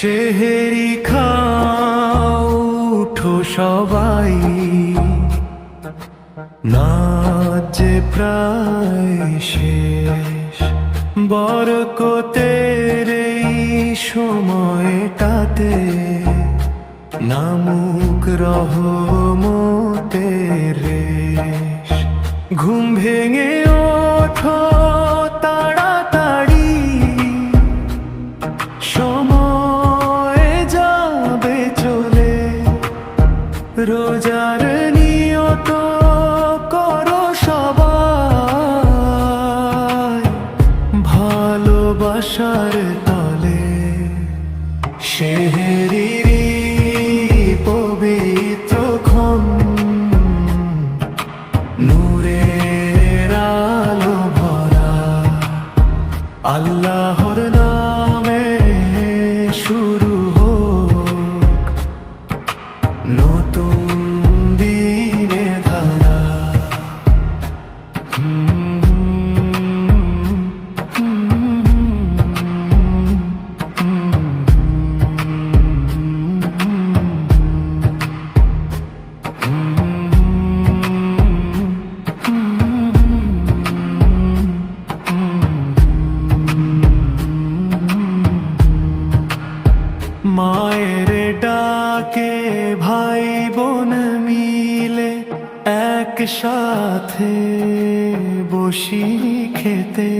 শেহেরি খাও উঠো সবাই। নাচ প্রায় শেষ। বরকতের এই সময়টাতে নামুক রহমতের রেশ। ঘুম ভেঙে ওঠো তাড়াতাড়ি। সময় যাবে চলে। রোজার ভালোবাসার তলে শেহরি পবিত্র ক্ষণ। নূরের আলো ভরা আল্লাহর একসাথে বসি খেতে।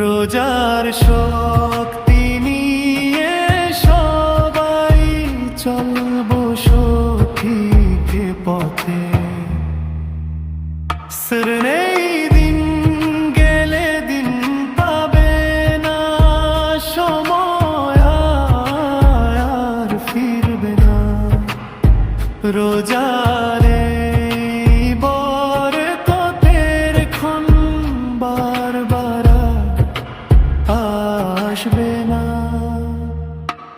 রোজার শক্তি নিয়ে সবাই চলবো বসে পথে। সরনে আসবে না।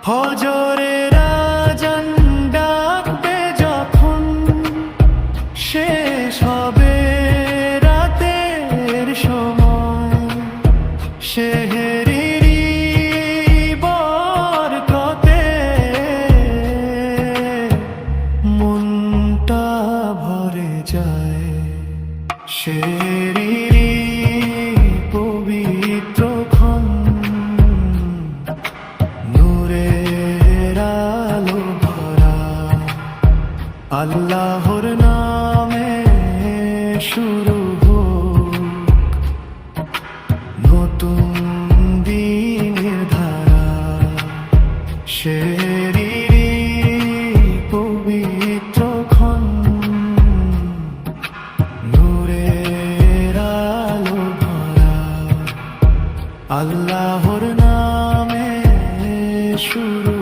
ফজরের আজান ডাকবে যখন শেষ হবে রাতের সময়। বরকতে মনটা ভরে যায়। শেরিরি আল্লাহর নামে শুরু হো নতুন দিনের ধারা সে আল্লাহর নামে শুরু